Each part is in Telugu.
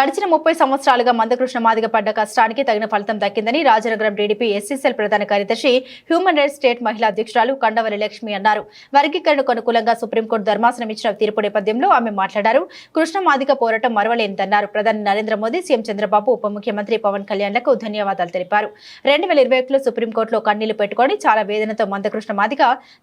గడిచిన ముప్పై సంవత్సరాలుగా మందకృష్ణ మాదిగ పడ్డ కష్టానికి తగిన ఫలితం దక్కిందని రాజనగరం టీడీపీ ఎస్సీసీఎల్ ప్రధాన కార్యదర్శి హ్యూమన్ రైట్స్ స్టేట్ మహిళా అధ్యక్షురాలు కండవరి లక్ష్మి అన్నారు. వర్గీకరణకు అనుకూలంగా సుప్రీంకోర్టు ధర్మాసనం ఇచ్చిన తీర్పు నేపథ్యంలో ఆమె మాట్లాడారు. కృష్ణ మాదిగ పోరాటం మరవలేనిదన్నారు. ప్రధాని నరేంద్ర మోదీ సీఎం చంద్రబాబు ఉప ముఖ్యమంత్రి పవన్ కళ్యాణ్లకు ధన్యవాదాలు తెలిపారు. రెండు వేల ఇరవై ఒకటిలో సుప్రీంకోర్టులో కన్నీళ్ళు పెట్టుకొని చాలా వేదనతో మందకృష్ణ మాదిగ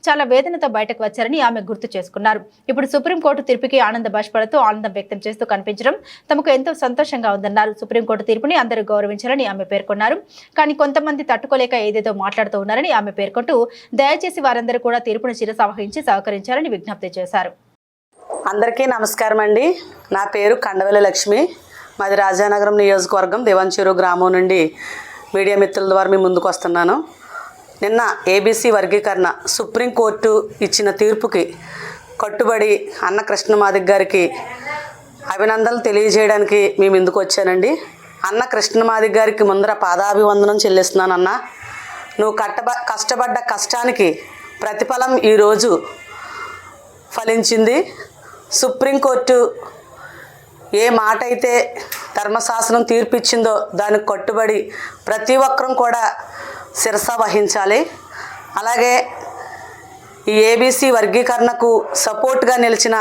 చాలా వేదనతో బయటకు వచ్చారని ఆమె గుర్తు చేసుకున్నారు. ఇప్పుడు సుప్రీంకోర్టు తీర్పుకి ఆనంద బాష్పలతో ఆనందం వ్యక్తం చేస్తూ కనిపించడం తమకు ఎంతో సంతోషంగా ఉందన్నారు. సుప్రీంకోర్టు తీర్పుని అందరూ గౌరవించాలని ఆమె పేర్కొన్నారు. కానీ కొంతమంది తట్టుకోలేక ఏదేదో మాట్లాడుతూ ఉన్నారని ఆమె పేర్కొంటూ దయచేసి వారందరూ కూడా తీర్పును చిరసవహించి సహకరించాలని విజ్ఞప్తి చేశారు. అందరికీ నమస్కారం అండి. నా పేరు కండవెల లక్ష్మి. మాది రాజానగరం నియోజకవర్గం దేవంచూరు గ్రామం నుండి మీడియా మిత్రుల ద్వారా మీ ముందుకు వస్తున్నాను. నిన్న ఏబీసీ వర్గీకరణ సుప్రీంకోర్టు ఇచ్చిన తీర్పుకి కట్టుబడి అన్న కృష్ణమాదిక్ గారికి అభినందనలు తెలియజేయడానికి మేము ఎందుకు వచ్చానండి? అన్న కృష్ణమాది గారికి ముందర పాదాభివందనం చెల్లిస్తున్నాను అన్న నువ్వు కట్టబ కష్టపడ్డ కష్టానికి ప్రతిఫలం ఈరోజు ఫలించింది. సుప్రీంకోర్టు ఏ మాట అయితే ధర్మశాస్త్రం తీర్పిచ్చిందో దానికి కట్టుబడి ప్రతి ఒక్కరం కూడా శిరస వహించాలి. అలాగే ఈ ఏబీసీ వర్గీకరణకు సపోర్ట్గా నిలిచిన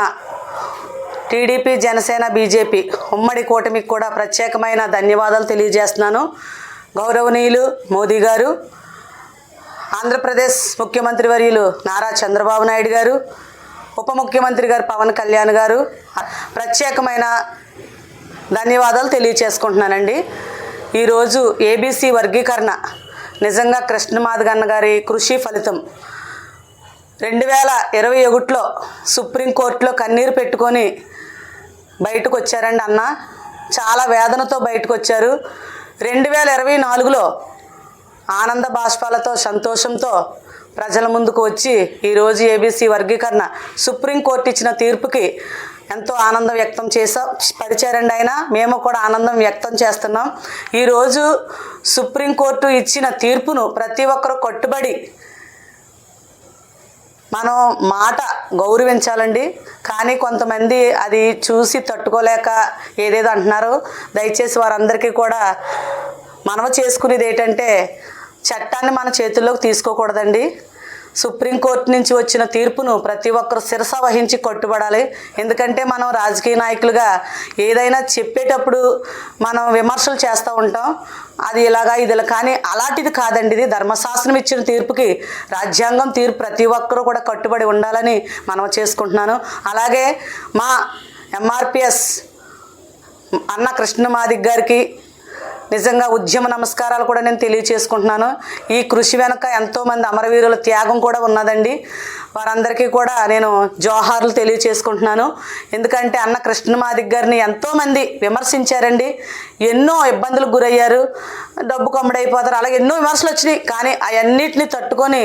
టీడీపీ జనసేన బీజేపీ ఉమ్మడి కూటమికి కూడా ప్రత్యేకమైన ధన్యవాదాలు తెలియజేస్తున్నాను. గౌరవనీయులు మోదీ గారు ఆంధ్రప్రదేశ్ ముఖ్యమంత్రి వర్యులు నారా చంద్రబాబు నాయుడు గారు ఉప ముఖ్యమంత్రి గారు పవన్ కళ్యాణ్ గారు ప్రత్యేకమైన ధన్యవాదాలు తెలియచేసుకుంటున్నానండి. ఈరోజు ఏబీసీ వర్గీకరణ నిజంగా కృష్ణమాధగన్న గారి కృషి ఫలితం. రెండు వేల ఇరవై ఒకటిలో సుప్రీంకోర్టులో కన్నీరు పెట్టుకొని బయటకు వచ్చారండి అన్న. చాలా వేదనతో బయటకు వచ్చారు రెండు వేల ఇరవై నాలుగులో ఆనంద బాష్పాలతో సంతోషంతో ప్రజల ముందుకు వచ్చి ఈరోజు ఏబీసీ వర్గీకరణ సుప్రీంకోర్టు ఇచ్చిన తీర్పుకి ఎంతో ఆనందం వ్యక్తం చేసా పరిచారండి ఆయన. మేము కూడా ఆనందం వ్యక్తం చేస్తున్నాం. ఈరోజు సుప్రీంకోర్టు ఇచ్చిన తీర్పును ప్రతి ఒక్కరు కట్టుబడి మనం మాట గౌరవించాలండి. కానీ కొంతమంది అది చూసి తట్టుకోలేక ఏదేదో అంటున్నారు. దయచేసి వారందరికీ కూడా మనవ చేసుకునేది ఏంటంటే చట్టాన్ని మన చేతుల్లోకి తీసుకోకూడదండి. సుప్రీంకోర్టు నుంచి వచ్చిన తీర్పును ప్రతి ఒక్కరు శిరస వహించి కట్టుబడాలి. ఎందుకంటే మనం రాజకీయ నాయకులుగా ఏదైనా చెప్పేటప్పుడు మనం విమర్శలు చేస్తూ ఉంటాం. అది ఇలాగా ఇదిలా కానీ అలాంటిది కాదండి. ఇది ధర్మశాస్త్రం ఇచ్చిన తీర్పుకి రాజ్యాంగం తీర్పు ప్రతి ఒక్కరూ కూడా కట్టుబడి ఉండాలని మనం చేసుకుంటున్నాను. అలాగే మా ఎంఆర్పిఎస్ అన్న కృష్ణమాదిక్ గారికి నిజంగా ఉద్యమ నమస్కారాలు కూడా నేను తెలియచేసుకుంటున్నాను. ఈ కృషి వెనుక ఎంతోమంది అమరవీరుల త్యాగం కూడా ఉన్నదండి. వారందరికీ కూడా నేను జోహార్లు తెలియచేసుకుంటున్నాను. ఎందుకంటే అన్న కృష్ణమాదిక్ గారిని ఎంతోమంది విమర్శించారండి. ఎన్నో ఇబ్బందులకు గురయ్యారు. డబ్బు కొమ్మడైపోతారు. అలాగే ఎన్నో విమర్శలు వచ్చినాయి. కానీ అవన్నిటిని తట్టుకొని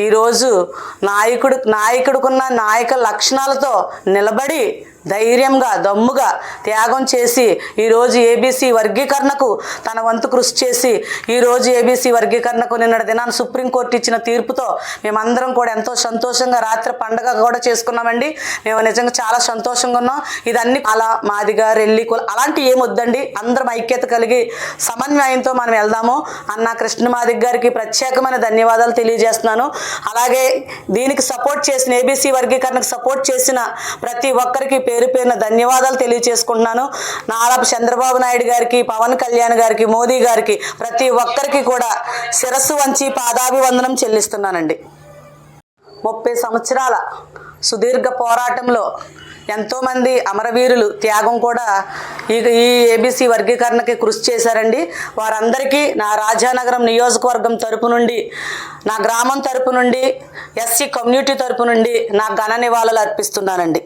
ఈరోజు నాయకుడు నాయకుడుకున్న నాయక లక్షణాలతో నిలబడి ధైర్యంగా దమ్ముగా త్యాగం చేసి ఈరోజు ఏబీసీ వర్గీకరణకు తన వంతు కృషి చేసి ఈరోజు ఏబీసీ వర్గీకరణకు నిన్నటి దినాన్ని సుప్రీంకోర్టు ఇచ్చిన తీర్పుతో మేమందరం కూడా ఎంతో సంతోషంగా రాత్రి పండగ కూడా చేసుకున్నామండి. మేము నిజంగా చాలా సంతోషంగా ఉన్నాం. ఇదన్నీ అలా మాదిగా రెల్లి అలాంటి ఏం వద్దండి. అందరం ఐక్యత కలిగి సమన్వయంతో మనం వెళ్దాము. అన్న కృష్ణమాదిక్ గారికి ప్రత్యేకమైన ధన్యవాదాలు తెలియజేస్తున్నాను. అలాగే దీనికి సపోర్ట్ చేసిన ఏబీసీ వర్గీకరణకు సపోర్ట్ చేసిన ప్రతి ఒక్కరికి పేరు పేరున ధన్యవాదాలు తెలియజేసుకుంటున్నాను నారా చంద్రబాబు నాయుడు గారికి పవన్ కళ్యాణ్ గారికి మోదీ గారికి ప్రతి ఒక్కరికి కూడా శిరస్సు వంచి పాదాభివందనం చెల్లిస్తున్నానండి. ముప్పై సంవత్సరాల సుదీర్ఘ పోరాటంలో ఎంతోమంది అమరవీరులు త్యాగం కూడా ఈ ఈ ఏబీసీ వర్గీకరణకి కృషి చేశారండి. వారందరికీ నా రాజానగరం నియోజకవర్గం తరపు నుండి నా గ్రామం తరపు నుండి ఎస్సీ కమ్యూనిటీ తరపు నుండి నా ఘన నివాళులు అర్పిస్తున్నానండి.